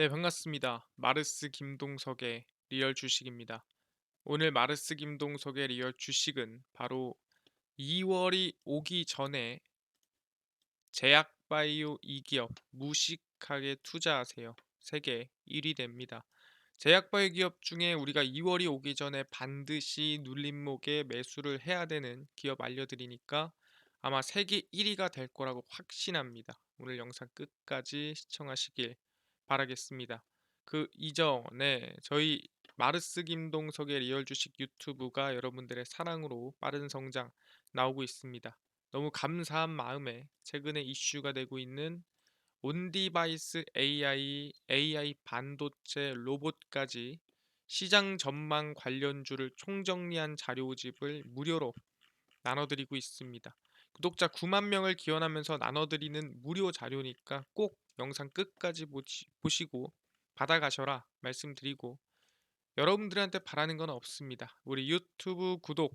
네, 반갑습니다. 마르스 김동석의 리얼 주식입니다. 오늘 마르스 김동석의 리얼 주식은 바로 2월이 오기 전에 제약바이오 2기업 무식하게 투자하세요. 세계 1위 됩니다. 제약바이오 기업 중에 우리가 2월이 오기 전에 반드시 눌림목에 매수를 해야 되는 기업 알려드리니까 아마 세계 1위가 될 거라고 확신합니다. 오늘 영상 끝까지 시청하시길 바라겠습니다. 그 이전에 저희 마르스 김동석의 리얼 주식 유튜브가 여러분들의 사랑으로 빠른 성장 나오고 있습니다. 너무 감사한 마음에 최근에 이슈가 되고 있는 온디바이스 AI, AI 반도체 로봇까지 시장 전망 관련주를 총정리한 자료집을 무료로 나눠드리고 있습니다. 구독자 9만 명을 기원하면서 나눠드리는 무료 자료니까 꼭 영상 끝까지 보시, 보시고 받아가셔라 말씀드리고 여러분들한테 바라는 건 없습니다. 우리 유튜브 구독,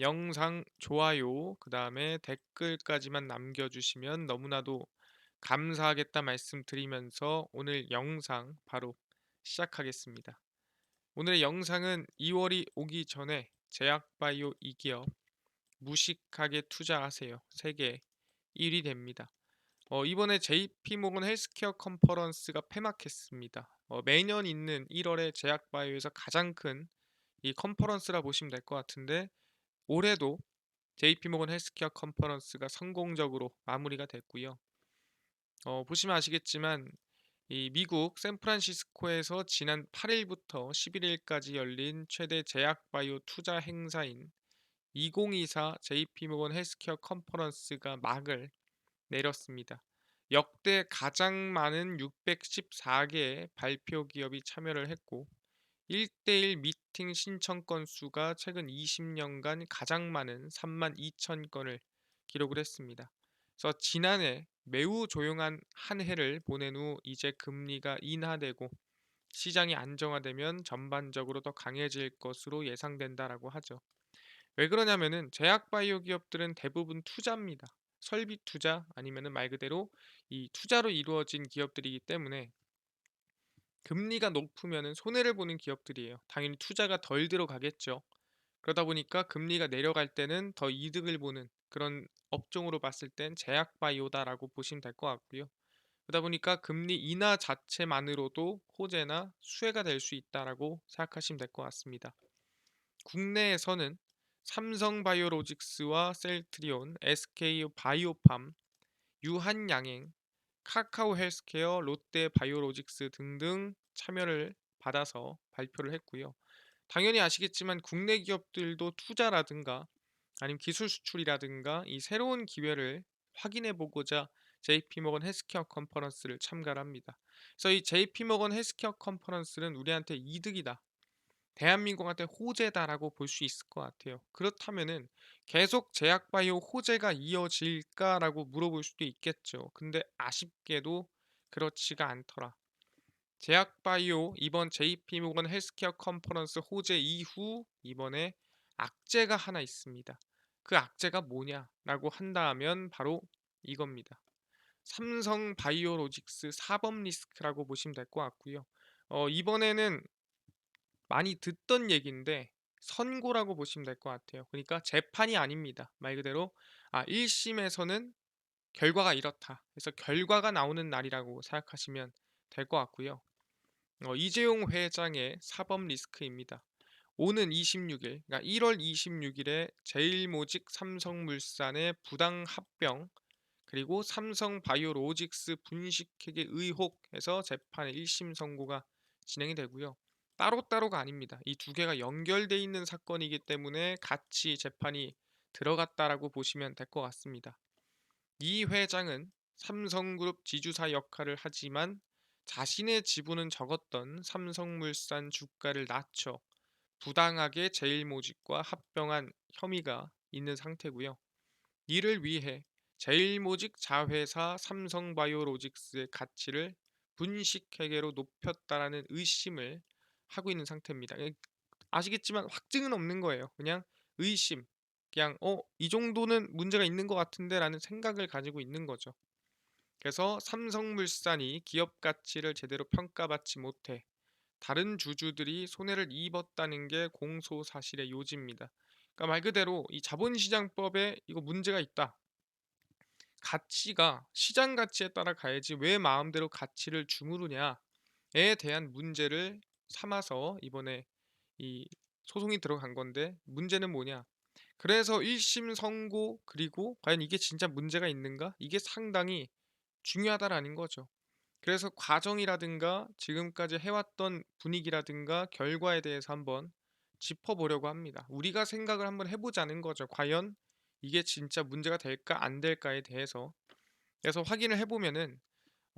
영상 좋아요, 그 다음에 댓글까지만 남겨주시면 너무나도 감사하겠다 말씀드리면서 오늘 영상 바로 시작하겠습니다. 오늘의 영상은 2월이 오기 전에 제약바이오 2기업 무식하게 투자하세요. 세계 1위 됩니다. 어, 이번에 JP모건 헬스케어 컨퍼런스가 폐막했습니다. 어, 매년 있는 1월에 제약바이오에서 가장 큰 이 컨퍼런스라 보시면 될 것 같은데 올해도 JP모건 헬스케어 컨퍼런스가 성공적으로 마무리가 됐고요. 어, 보시면 아시겠지만 이 미국 샌프란시스코에서 지난 8일부터 11일까지 열린 최대 제약바이오 투자 행사인 2024 JP모건 헬스케어 컨퍼런스가 막을 내렸습니다. 역대 가장 많은 614개의 발표 기업이 참여를 했고 1대1 미팅 신청 건수가 최근 20년간 가장 많은 3만 2천 건을 기록을 했습니다. 그래서 지난해 매우 조용한 한 해를 보낸 후 이제 금리가 인하되고 시장이 안정화되면 전반적으로 더 강해질 것으로 예상된다라고 하죠. 왜 그러냐면은 제약 바이오 기업들은 대부분 투자입니다. 설비 투자 아니면은 말 그대로 이 투자로 이루어진 기업들이기 때문에 금리가 높으면은 손해를 보는 기업들이에요. 당연히 투자가 덜 들어가겠죠. 그러다 보니까 금리가 내려갈 때는 더 이득을 보는 그런 업종으로 봤을 땐 제약 바이오다라고 보시면 될 것 같고요. 그러다 보니까 금리 인하 자체만으로도 호재나 수혜가 될 수 있다라고 생각하시면 될 것 같습니다. 국내에서는 삼성바이오로직스와 셀트리온, SK바이오팜, 유한양행, 카카오 헬스케어, 롯데바이오로직스 등등 참여를 받아서 발표를 했고요. 당연히 아시겠지만 국내 기업들도 투자라든가 아니면 기술 수출이라든가 이 새로운 기회를 확인해 보고자 JP모건 헬스케어 컨퍼런스를 참가를 합니다. 그래서 이 JP모건 헬스케어 컨퍼런스는 우리한테 이득이다. 대한민국한테 호재다라고 볼 수 있을 것 같아요. 그렇다면은 계속 제약바이오 호재가 이어질까라고 물어볼 수도 있겠죠. 근데 아쉽게도 그렇지가 않더라. 제약바이오 이번 JP모건 헬스케어 컨퍼런스 호재 이후 이번에 악재가 하나 있습니다. 그 악재가 뭐냐라고 한다면 바로 이겁니다. 삼성 바이오로직스 사법 리스크라고 보시면 될 것 같고요. 어, 이번에는 많이 듣던 얘기인데 선고라고 보시면 될 것 같아요. 그러니까 재판이 아닙니다. 말 그대로 아 1심에서는 결과가 이렇다. 그래서 결과가 나오는 날이라고 생각하시면 될 것 같고요. 어, 이재용 회장의 사법 리스크입니다. 오는 26일, 그러니까 1월 26일에 제일모직 삼성물산의 부당 합병 그리고 삼성바이오로직스 분식회계 의혹에서 재판의 1심 선고가 진행이 되고요. 따로따로가 아닙니다. 이두 개가 연결돼 있는 사건이기 때문에 같이 재판이 들어갔다라고 보시면 될 것 같습니다. 이 회장은 삼성그룹 지주사 역할을 하지만 자신의 지분은 적었던 삼성물산 주가를 낮춰 부당하게 제일모직과 합병한 혐의가 있는 상태고요. 이를 위해 제일모직 자회사 삼성바이오로직스의 가치를 분식회계로 높였다라는 의심을 하고 있는 상태입니다. 예, 아시겠지만 확증은 없는 거예요. 그냥 의심, 그냥 어, 이 정도는 문제가 있는 것 같은데라는 생각을 가지고 있는 거죠. 그래서 삼성물산이 기업 가치를 제대로 평가받지 못해 다른 주주들이 손해를 입었다는 게 공소 사실의 요지입니다. 그러니까 말 그대로 이 자본시장법에 이거 문제가 있다. 가치가 시장 가치에 따라 가야지 왜 마음대로 가치를 주무르냐에 대한 문제를 삼아서 이번에 이 소송이 들어간 건데 문제는 뭐냐? 그래서 1심 선고 그리고 과연 이게 진짜 문제가 있는가? 이게 상당히 중요하다라는 거죠. 그래서 과정이라든가 지금까지 해왔던 분위기라든가 결과에 대해서 한번 짚어보려고 합니다. 우리가 생각을 한번 해보자는 거죠. 과연 이게 진짜 문제가 될까 안 될까에 대해서. 그래서 확인을 해보면은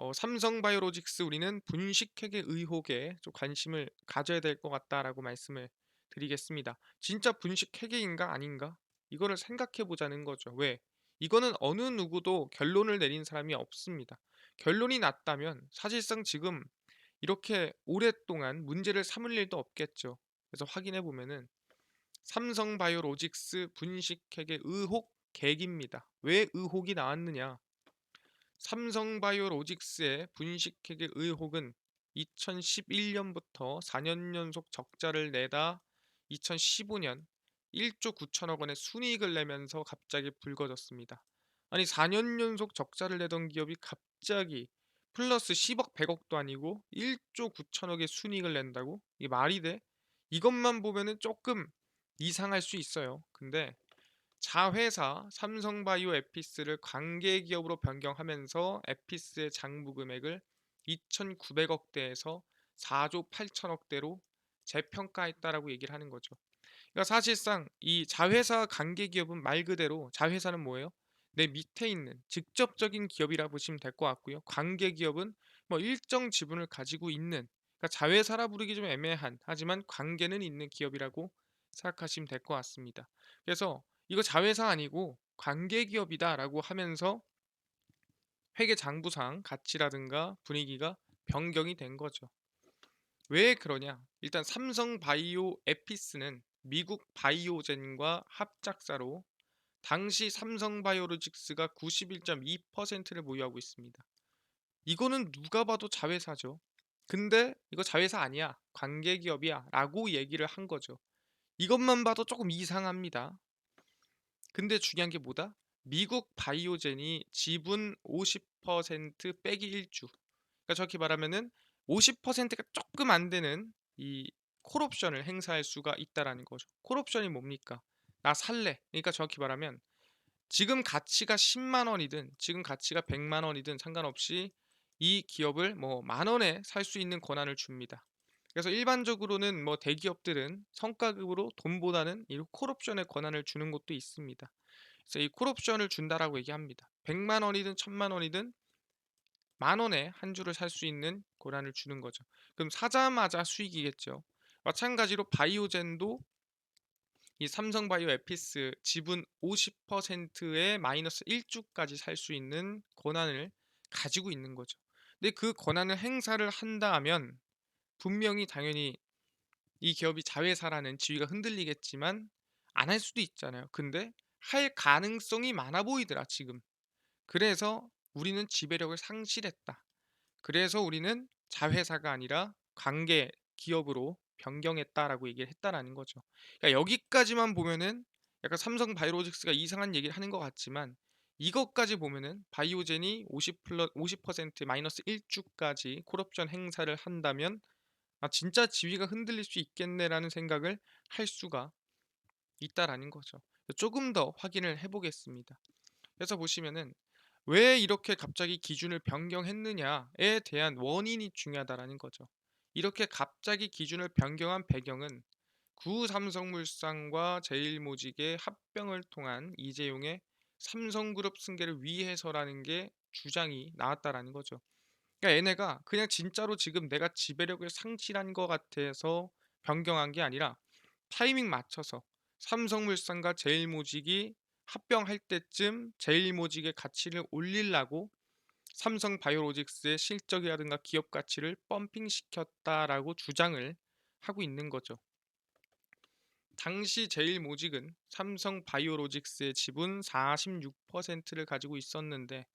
어, 삼성바이오로직스 우리는 분식회계 의혹에 좀 관심을 가져야 될 것 같다라고 말씀을 드리겠습니다. 진짜 분식회계인가 아닌가? 이거를 생각해 보자는 거죠. 왜? 이거는 어느 누구도 결론을 내린 사람이 없습니다. 결론이 났다면 사실상 지금 이렇게 오랫동안 문제를 삼을 일도 없겠죠. 그래서 확인해 보면은 삼성바이오로직스 분식회계 의혹 계기입니다. 왜 의혹이 나왔느냐? 삼성바이오로직스의 분식회계 의혹은 2011년부터 4년 연속 적자를 내다 2015년 1조 9천억 원의 순이익을 내면서 갑자기 불거졌습니다. 아니 4년 연속 적자를 내던 기업이 갑자기 플러스 10억 100억도 아니고 1조 9천억의 순이익을 낸다고? 이게 말이 돼? 이것만 보면은 조금 이상할 수 있어요. 근데 자회사 삼성바이오 에피스를 관계 기업으로 변경하면서 에피스의 장부 금액을 2,900억 대에서 4조 8천억 대로 재평가했다라고 얘기를 하는 거죠. 그러니까 사실상 이 자회사 관계 기업은 말 그대로 자회사는 뭐예요? 내 밑에 있는 직접적인 기업이라 보시면 될 것 같고요. 관계 기업은 뭐 일정 지분을 가지고 있는 그러니까 자회사라 부르기 좀 애매한 하지만 관계는 있는 기업이라고 생각하시면 될 것 같습니다. 그래서 이거 자회사 아니고 관계 기업이다라고 하면서 회계 장부상 가치라든가 분위기가 변경이 된 거죠. 왜 그러냐? 일단 삼성 바이오 에피스는 미국 바이오젠과 합작사로 당시 삼성 바이오로직스가 91.2%를 보유하고 있습니다. 이거는 누가 봐도 자회사죠. 근데 이거 자회사 아니야. 관계 기업이야. 라고 얘기를 한 거죠. 이것만 봐도 조금 이상합니다. 근데 중요한 게 뭐다? 미국 바이오젠이 지분 50% 빼기 1주. 그러니까 정확히 말하면은 50%가 조금 안 되는 이 콜옵션을 행사할 수가 있다라는 거죠. 콜옵션이 뭡니까? 나 살래. 그러니까 정확히 말하면 지금 가치가 10만 원이든 지금 가치가 100만 원이든 상관없이 이 기업을 뭐 만 원에 살 수 있는 권한을 줍니다. 그래서 일반적으로는 뭐 대기업들은 성과급으로 돈보다는 이 콜옵션의 권한을 주는 것도 있습니다. 그래서 이 콜옵션을 준다라고 얘기합니다. 100만 원이든 1000만 원이든 만 원에 한 주를 살 수 있는 권한을 주는 거죠. 그럼 사자마자 수익이겠죠. 마찬가지로 바이오젠도 이 삼성바이오 에피스 지분 50%의 마이너스 1주까지 살 수 있는 권한을 가지고 있는 거죠. 근데 그 권한을 행사를 한다 하면 분명히 당연히 이 기업이 자회사라는 지위가 흔들리겠지만 안 할 수도 있잖아요. 근데 할 가능성이 많아 보이더라, 지금. 그래서 우리는 지배력을 상실했다. 그래서 우리는 자회사가 아니라 관계 기업으로 변경했다라고 얘기를 했다라는 거죠. 그러니까 여기까지만 보면은 약간 삼성 바이오로직스가 이상한 얘기를 하는 것 같지만 이것까지 보면은 바이오젠이 50 플러 50% 마이너스 1주까지 콜옵션 행사를 한다면 아 진짜 지위가 흔들릴 수 있겠네라는 생각을 할 수가 있다라는 거죠. 조금 더 확인을 해보겠습니다. 그래서 보시면은 왜 이렇게 갑자기 기준을 변경했느냐에 대한 원인이 중요하다라는 거죠. 이렇게 갑자기 기준을 변경한 배경은 구 삼성물산과 제일모직의 합병을 통한 이재용의 삼성그룹 승계를 위해서라는 게 주장이 나왔다라는 거죠. 그러니까 얘네가 그냥 진짜로 지금 내가 지배력을 상실한 것 같아서 변경한 게 아니라 타이밍 맞춰서 삼성물산과 제일모직이 합병할 때쯤 제일모직의 가치를 올리려고 삼성 바이오로직스의 실적이라든가 기업 가치를 펌핑시켰다라고 주장을 하고 있는 거죠. 당시 제일모직은 삼성 바이오로직스의 지분 46%를 가지고 있었는데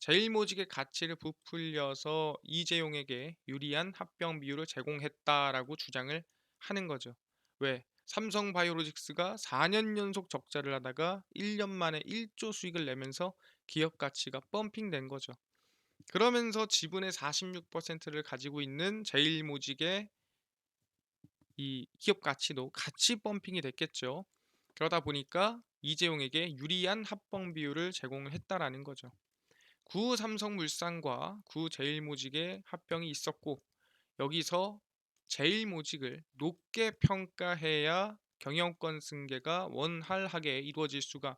제일모직의 가치를 부풀려서 이재용에게 유리한 합병 비율을 제공했다라고 주장을 하는 거죠. 왜? 삼성 바이오로직스가 4년 연속 적자를 하다가 1년 만에 1조 수익을 내면서 기업 가치가 펌핑된 거죠. 그러면서 지분의 46%를 가지고 있는 제일모직의 이 기업 가치도 같이 펌핑이 됐겠죠. 그러다 보니까 이재용에게 유리한 합병 비율을 제공을 했다라는 거죠. 구 삼성물산과 구 제일모직의 합병이 있었고 여기서 제일모직을 높게 평가해야 경영권 승계가 원활하게 이루어질 수가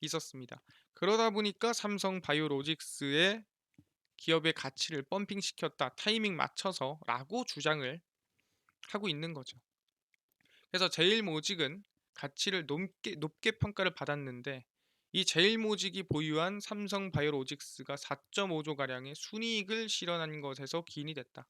있었습니다. 그러다 보니까 삼성 바이오로직스의 기업의 가치를 펌핑시켰다. 타이밍 맞춰서 라고 주장을 하고 있는 거죠. 그래서 제일모직은 가치를 높게, 높게 평가를 받았는데 이 제일모직이 보유한 삼성바이오로직스가 4.5조 가량의 순이익을 실현한 것에서 기인이 됐다.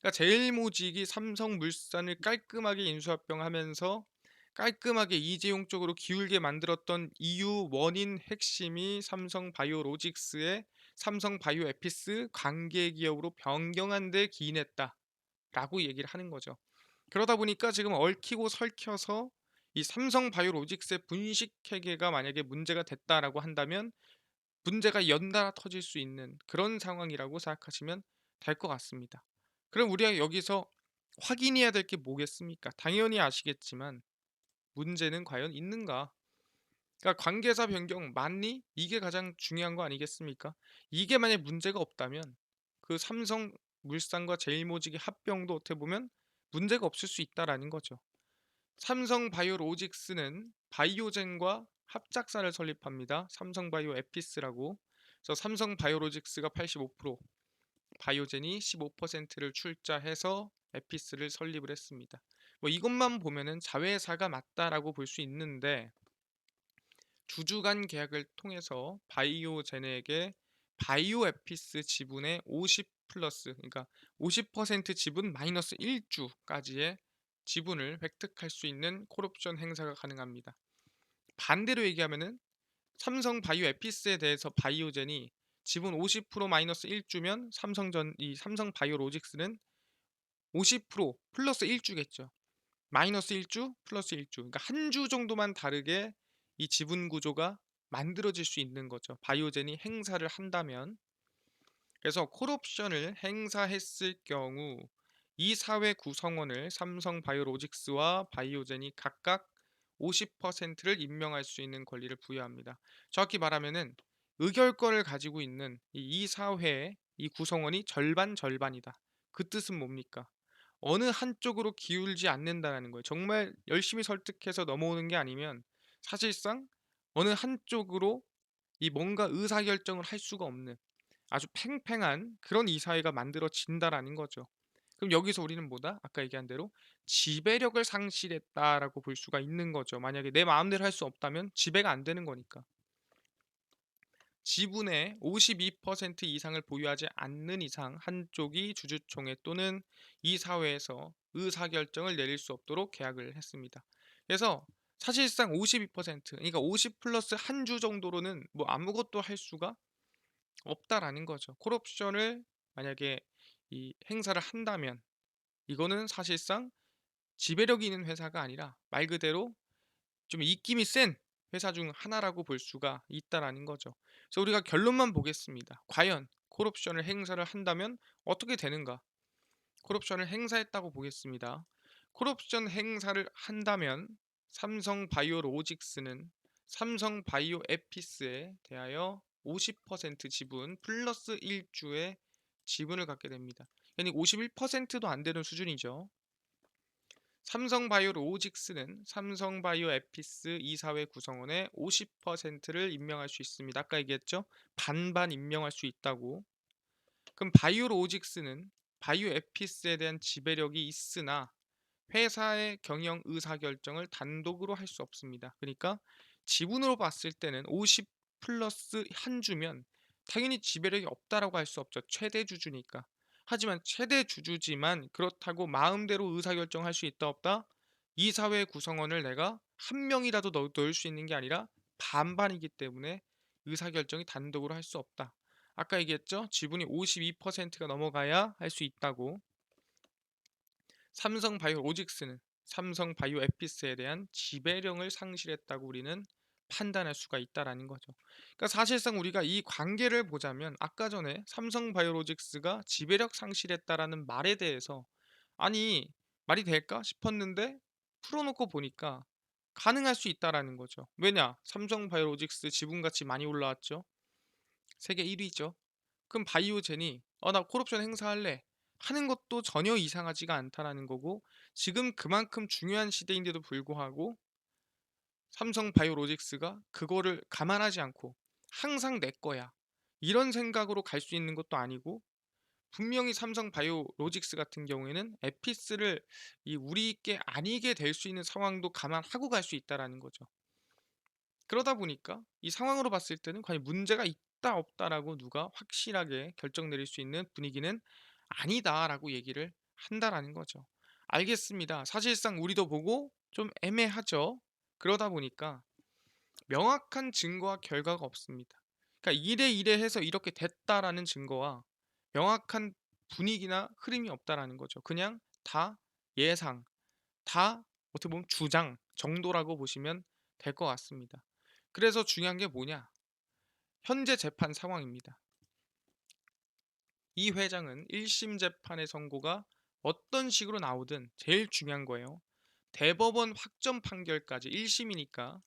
그러니까 제일모직이 삼성물산을 깔끔하게 인수합병하면서 깔끔하게 이재용 쪽으로 기울게 만들었던 이유 원인 핵심이 삼성바이오로직스의 삼성바이오에피스 관계 기업으로 변경한 데 기인했다라고 얘기를 하는 거죠. 그러다 보니까 지금 얽히고 설켜서 이 삼성 바이오로직스의 분식 회계가 만약에 문제가 됐다라고 한다면 문제가 연달아 터질 수 있는 그런 상황이라고 생각하시면 될 것 같습니다. 그럼 우리가 여기서 확인해야 될 게 뭐겠습니까? 당연히 아시겠지만 문제는 과연 있는가? 그러니까 관계사 변경 맞니? 이게 가장 중요한 거 아니겠습니까? 이게 만약 문제가 없다면 그 삼성 물산과 제일모직의 합병도 어떻게 보면 문제가 없을 수 있다라는 거죠. 삼성바이오로직스는 바이오젠과 합작사를 설립합니다. 삼성바이오 에피스라고. 그래서 삼성바이오로직스가 85%, 바이오젠이 15%를 출자해서 에피스를 설립을 했습니다. 뭐 이것만 보면은 자회사가 맞다라고 볼 수 있는데 주주간 계약을 통해서 바이오젠에게 바이오 에피스 지분의 50 플러스 그러니까 50% 지분 마이너스 1주까지의 지분을 획득할 수 있는 콜옵션 행사가 가능합니다. 반대로 얘기하면은 삼성 바이오 에피스에 대해서 바이오젠이 지분 50% 마이너스 1주면 삼성전 이 삼성 바이오 로직스는 50% 플러스 1주겠죠. 마이너스 1주 플러스 1주. 그러니까 한 주 정도만 다르게 이 지분 구조가 만들어질 수 있는 거죠. 바이오젠이 행사를 한다면 그래서 콜옵션을 행사했을 경우 이 사회 구성원을 삼성 바이오로직스와 바이오젠이 각각 50%를 임명할 수 있는 권리를 부여합니다. 정확히 말하면은 의결권을 가지고 있는 이 이 사회의 이 구성원이 절반 절반이다. 그 뜻은 뭡니까? 어느 한쪽으로 기울지 않는다라는 거예요. 정말 열심히 설득해서 넘어오는 게 아니면 사실상 어느 한쪽으로 이 뭔가 의사결정을 할 수가 없는 아주 팽팽한 그런 이 사회가 만들어진다라는 거죠. 그럼 여기서 우리는 뭐다? 아까 얘기한 대로 지배력을 상실했다라고 볼 수가 있는 거죠. 만약에 내 마음대로 할 수 없다면 지배가 안 되는 거니까. 지분의 52% 이상을 보유하지 않는 이상 한쪽이 주주총회 또는 이사회에서 의사결정을 내릴 수 없도록 계약을 했습니다. 그래서 사실상 52% 그러니까 50 플러스 한 주 정도로는 뭐 아무것도 할 수가 없다라는 거죠. 콜옵션을 만약에 이 행사를 한다면 이거는 사실상 지배력이 있는 회사가 아니라 말 그대로 좀 입김이 센 회사 중 하나라고 볼 수가 있다라는 거죠. 그래서 우리가 결론만 보겠습니다. 과연 콜옵션을 행사를 한다면 어떻게 되는가? 콜옵션을 행사했다고 보겠습니다. 콜옵션 행사를 한다면 삼성 바이오 로직스는 삼성 바이오 에피스에 대하여 50% 지분 플러스 1주의 지분을 갖게 됩니다. yani 51%도 안 되는 수준이죠. 삼성바이오로직스는 삼성바이오 에피스 이사회 구성원의 50%를 임명할 수 있습니다. 아까 얘기했죠? 반반 임명할 수 있다고. 그럼 바이오로직스는 바이오 에피스에 대한 지배력이 있으나 회사의 경영 의사 결정을 단독으로 할 수 없습니다. 그러니까 지분으로 봤을 때는 50 플러스 한 주면 당연히 지배력이 없다라고 할 수 없죠. 최대 주주니까. 하지만 최대 주주지만 그렇다고 마음대로 의사결정할 수 있다 없다? 이 사회 구성원을 내가 한 명이라도 넣, 넣을 수 있는 게 아니라 반반이기 때문에 의사결정이 단독으로 할 수 없다. 아까 얘기했죠? 지분이 52%가 넘어가야 할 수 있다고. 삼성 바이오로직스는 삼성 바이오 에피스에 대한 지배력을 상실했다고 우리는 판단할 수가 있다라는 거죠. 그러니까 사실상 우리가 이 관계를 보자면 아까 전에 삼성 바이오로직스가 지배력 상실했다라는 말에 대해서 아니 말이 될까 싶었는데 풀어놓고 보니까 가능할 수 있다라는 거죠. 왜냐? 삼성 바이오로직스 지분 가치 많이 올라왔죠. 세계 1위죠. 그럼 바이오젠이 어 나 콜옵션 행사할래 하는 것도 전혀 이상하지가 않다라는 거고 지금 그만큼 중요한 시대인데도 불구하고 삼성 바이오로직스가 그거를 감안하지 않고 항상 내 거야 이런 생각으로 갈 수 있는 것도 아니고 분명히 삼성 바이오로직스 같은 경우에는 에피스를 이 우리께 아니게 될 수 있는 상황도 감안하고 갈 수 있다라는 거죠. 그러다 보니까 이 상황으로 봤을 때는 과연 문제가 있다 없다라고 누가 확실하게 결정 내릴 수 있는 분위기는 아니다라고 얘기를 한다라는 거죠. 알겠습니다. 사실상 우리도 보고 좀 애매하죠. 그러다 보니까 명확한 증거와 결과가 없습니다. 그러니까 이래 이래 해서 이렇게 됐다라는 증거와 명확한 분위기나 흐름이 없다라는 거죠. 그냥 다 예상, 다 어떻게 보면 주장 정도라고 보시면 될 것 같습니다. 그래서 중요한 게 뭐냐? 현재 재판 상황입니다. 이 회장은 1심 재판의 선고가 어떤 식으로 나오든 제일 중요한 거예요. 대법원 확정 판결까지 1심이니까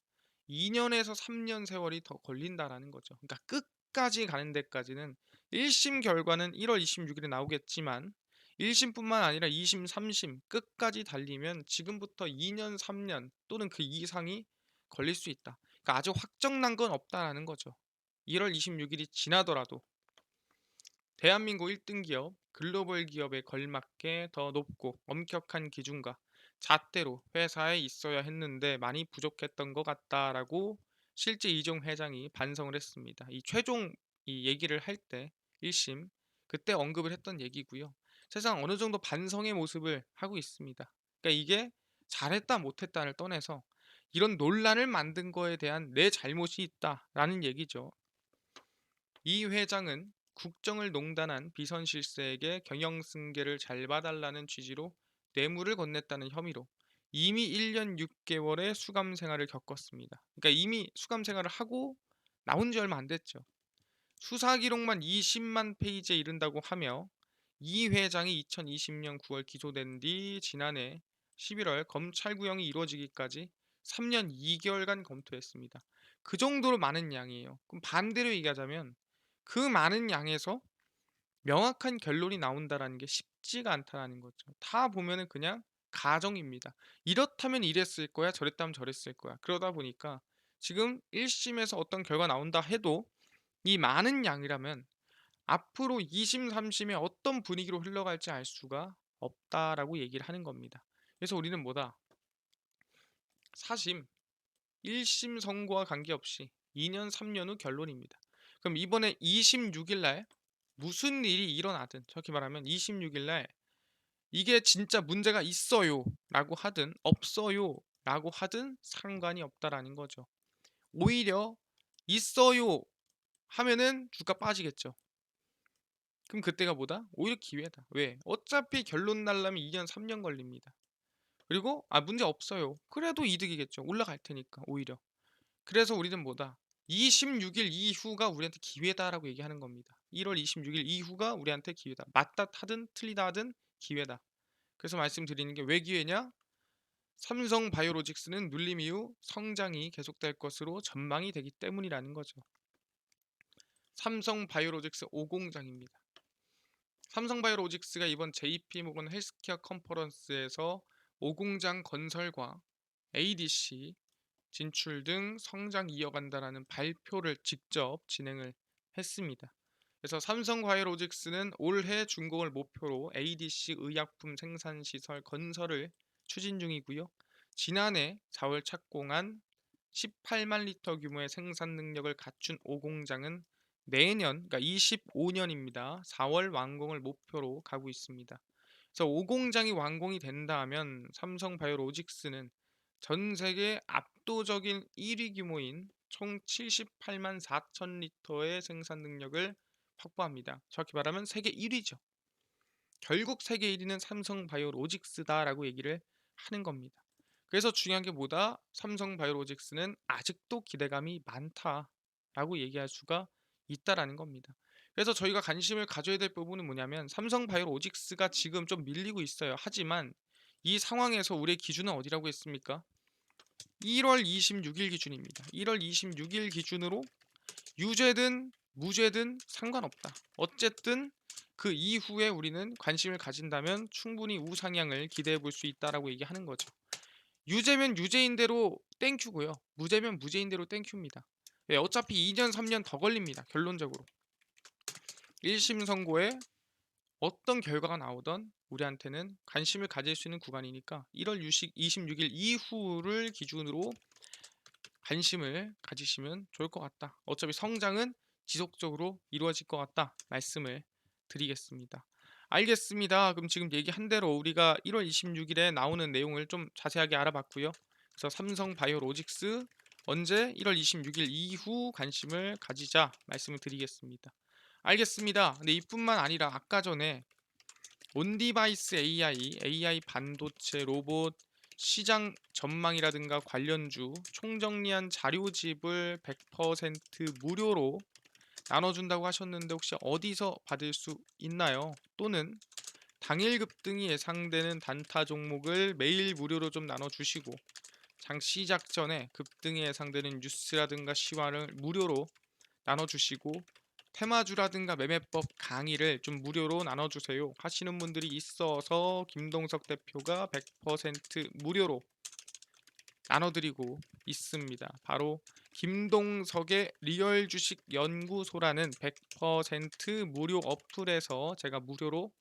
2년에서 3년 세월이 더 걸린다라는 거죠. 그러니까 끝까지 가는 데까지는 1심 결과는 1월 26일에 나오겠지만 1심뿐만 아니라 2심, 3심 끝까지 달리면 지금부터 2년, 3년 또는 그 이상이 걸릴 수 있다. 그러니까 아주 확정난 건 없다라는 거죠. 1월 26일이 지나더라도 대한민국 1등 기업, 글로벌 기업에 걸맞게 더 높고 엄격한 기준과 잣대로 회사에 있어야 했는데 많이 부족했던 것 같다라고 실제 이종 회장이 반성을 했습니다. 이 최종 이 얘기를 할 때 1심 그때 언급을 했던 얘기고요. 세상 어느 정도 반성의 모습을 하고 있습니다. 그러니까 이게 잘했다 못했다를 떠나서 이런 논란을 만든 거에 대한 내 잘못이 있다라는 얘기죠. 이 회장은 국정을 농단한 비선 실세에게 경영 승계를 잘 봐달라는 취지로 뇌물을 건넸다는 혐의로 이미 1년 6개월의 수감 생활을 겪었습니다. 그러니까 이미 수감 생활을 하고 나온 지 얼마 안 됐죠. 수사 기록만 20만 페이지에 이른다고 하며 이 회장이 2020년 9월 기소된 뒤 지난해 11월 검찰 구형이 이루어지기까지 3년 2개월간 검토했습니다. 그 정도로 많은 양이에요. 그럼 반대로 얘기하자면 그 많은 양에서 명확한 결론이 나온다라는 게 쉽 지가 않다라는 거죠. 다 보면은 그냥 가정입니다. 이렇다면 이랬을 거야, 저랬다면 저랬을 거야. 그러다 보니까 지금 1심에서 어떤 결과 나온다 해도 이 많은 양이라면 앞으로 2심, 3심에 어떤 분위기로 흘러갈지 알 수가 없다라고 얘기를 하는 겁니다. 그래서 우리는 뭐다? 사심, 1심 선고와 관계없이 2년, 3년 후 결론입니다. 그럼 이번에 26일 날 무슨 일이 일어나든 저렇게 말하면 26일 날 이게 진짜 문제가 있어요 라고 하든 없어요 라고 하든 상관이 없다라는 거죠. 오히려 있어요 하면은 주가 빠지겠죠. 그럼 그때가 뭐다? 오히려 기회다. 왜? 어차피 결론 날라면 2년 3년 걸립니다. 그리고 아 문제 없어요. 그래도 이득이겠죠. 올라갈 테니까 오히려. 그래서 우리는 뭐다? 26일 이후가 우리한테 기회다라고 얘기하는 겁니다. 1월 26일 이후가 우리한테 기회다. 맞다 하든 틀리다 하든 기회다. 그래서 말씀드리는 게 왜 기회냐? 삼성 바이오로직스는 눌림 이후 성장이 계속될 것으로 전망이 되기 때문이라는 거죠. 삼성 바이오로직스 5공장입니다. 삼성 바이오로직스가 이번 JP 모건 헬스케어 컨퍼런스에서 5공장 건설과 ADC 진출 등 성장 이어간다라는 발표를 직접 진행을 했습니다. 그래서 삼성 바이오로직스는 올해 준공을 목표로 ADC 의약품 생산 시설 건설을 추진 중이고요. 지난해 4월 착공한 18만 리터 규모의 생산 능력을 갖춘 5공장은 내년, 그러니까 25년입니다. 4월 완공을 목표로 가고 있습니다. 그래서 5공장이 완공이 된다 면 삼성 바이오로직스는 전 세계 압도적인 1위 규모인 총 78만 4천 리터의 생산 능력을 확보합니다. 정확히 말하면 세계 1위죠. 결국 세계 1위는 삼성 바이오로직스다라고 얘기를 하는 겁니다. 그래서 중요한 게 뭐다? 삼성 바이오로직스는 아직도 기대감이 많다라고 얘기할 수가 있다라는 겁니다. 그래서 저희가 관심을 가져야 될 부분은 뭐냐면 삼성 바이오로직스가 지금 좀 밀리고 있어요. 하지만 이 상황에서 우리의 기준은 어디라고 했습니까? 1월 26일 기준입니다. 1월 26일 기준으로 유죄든 무죄든 상관없다. 어쨌든 그 이후에 우리는 관심을 가진다면 충분히 우상향을 기대해 볼 수 있다라고 얘기하는 거죠. 유죄면 유죄인 대로 땡큐고요. 무죄면 무죄인 대로 땡큐입니다. 네, 어차피 2년 3년 더 걸립니다. 결론적으로. 1심 선고에 어떤 결과가 나오던 우리한테는 관심을 가질 수 있는 구간이니까 1월 26일 이후를 기준으로 관심을 가지시면 좋을 것 같다. 어차피 성장은 지속적으로 이루어질 것 같다. 말씀을 드리겠습니다. 알겠습니다. 그럼 지금 얘기한 대로 우리가 1월 26일에 나오는 내용을 좀 자세하게 알아봤고요. 그래서 삼성 바이오로직스 언제 1월 26일 이후 관심을 가지자 말씀을 드리겠습니다. 알겠습니다. 근데 이뿐만 아니라 아까 전에 온디바이스 AI, AI 반도체 로봇 시장 전망이라든가 관련주 총정리한 자료집을 100% 무료로 나눠준다고 하셨는데 혹시 어디서 받을 수 있나요? 또는 당일 급등이 예상되는 단타 종목을 매일 무료로 좀 나눠주시고 장 시작 전에 급등이 예상되는 뉴스라든가 시화를 무료로 나눠주시고 테마주라든가 매매법 강의를 좀 무료로 나눠주세요 하시는 분들이 있어서 김동석 대표가 100% 무료로 나눠드리고 있습니다. 바로 김동석의 리얼 주식 연구소라는 100% 무료 어플에서 제가 무료로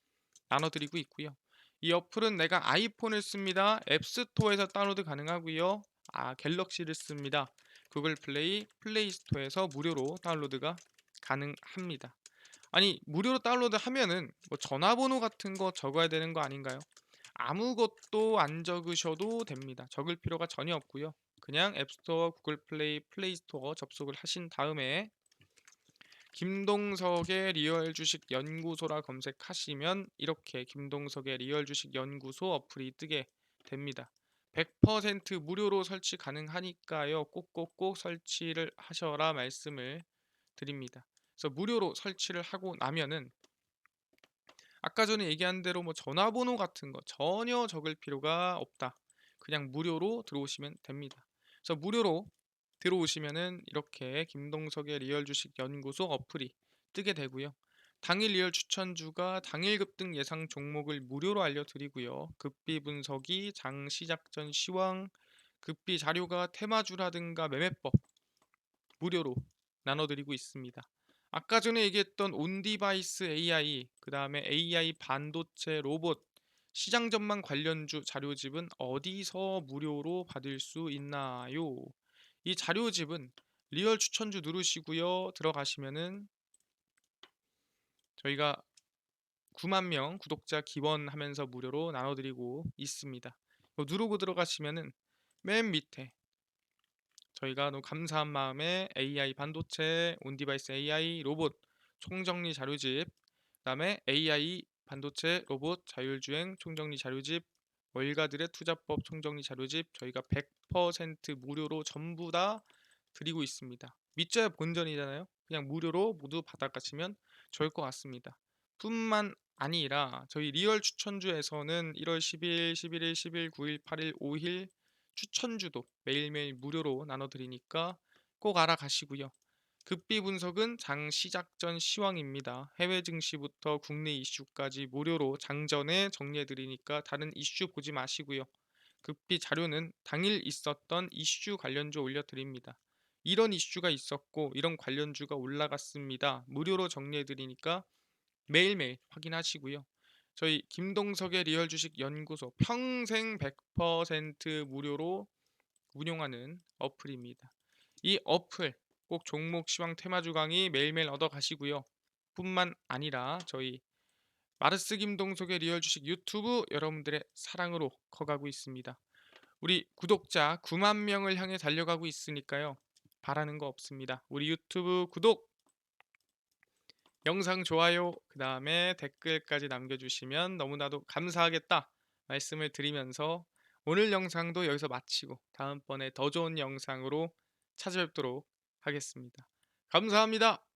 나눠드리고 있고요. 이 어플은 내가 아이폰을 씁니다. 앱스토어에서 다운로드 가능하고요. 아 갤럭시를 씁니다. 구글 플레이, 플레이스토어에서 무료로 다운로드가 가능합니다. 아니 무료로 다운로드 하면은 뭐 전화번호 같은 거 적어야 되는 거 아닌가요? 아무것도 안 적으셔도 됩니다. 적을 필요가 전혀 없고요. 그냥 앱스토어, 구글 플레이, 플레이스토어 접속을 하신 다음에 김동석의 리얼 주식 연구소라 검색하시면 이렇게 김동석의 리얼 주식 연구소 어플이 뜨게 됩니다. 100% 무료로 설치 가능하니까요. 꼭꼭꼭 설치를 하셔라 말씀을 드립니다. 그래서 무료로 설치를 하고 나면은 아까 전에 얘기한 대로 뭐 전화번호 같은 거 전혀 적을 필요가 없다. 그냥 무료로 들어오시면 됩니다. 그래서 무료로 들어오시면은 이렇게 김동석의 리얼 주식 연구소 어플이 뜨게 되고요. 당일 리얼 추천주가 당일 급등 예상 종목을 무료로 알려드리고요. 급비 분석이 장 시작 전 시황, 급비 자료가 테마주라든가 매매법 무료로 나눠드리고 있습니다. 아까 전에 얘기했던 온디바이스 AI, 그 다음에 AI 반도체 로봇 시장 전망 관련주 자료집은 어디서 무료로 받을 수 있나요? 이 자료집은 리얼 추천주 누르시고요. 들어가시면은 저희가 9만 명 구독자 기원하면서 무료로 나눠드리고 있습니다. 누르고 들어가시면은 맨 밑에 저희가 너무 감사한 마음에 AI 반도체, 온디바이스 AI, 로봇, 총정리 자료집, 그다음에 AI 반도체, 로봇, 자율주행, 총정리 자료집, 월가들의 투자법 총정리 자료집 저희가 100% 무료로 전부 다 드리고 있습니다. 믿져야 본전이잖아요. 그냥 무료로 모두 받아가시면 좋을 것 같습니다. 뿐만 아니라 저희 리얼 추천주에서는 1월 10일, 11일, 10일, 9일, 8일, 5일 추천주도 매일매일 무료로 나눠드리니까 꼭 알아가시고요. 급비 분석은 장 시작 전 시황입니다. 해외 증시부터 국내 이슈까지 무료로 장전에 정리해드리니까 다른 이슈 보지 마시고요. 급비 자료는 당일 있었던 이슈 관련주 올려드립니다. 이런 이슈가 있었고 이런 관련주가 올라갔습니다. 무료로 정리해드리니까 매일매일 확인하시고요. 저희 김동석의 리얼 주식 연구소 평생 100% 무료로 운용하는 어플입니다. 이 어플 꼭 종목 시황 테마주 강의 매일매일 얻어 가시고요. 뿐만 아니라 저희 마르스 김동석의 리얼 주식 유튜브 여러분들의 사랑으로 커가고 있습니다. 우리 구독자 9만 명을 향해 달려가고 있으니까요. 바라는 거 없습니다. 우리 유튜브 구독, 영상 좋아요, 그 다음에 댓글까지 남겨주시면 너무나도 감사하겠다 말씀을 드리면서 오늘 영상도 여기서 마치고 다음번에 더 좋은 영상으로 찾아뵙도록 하겠습니다. 감사합니다.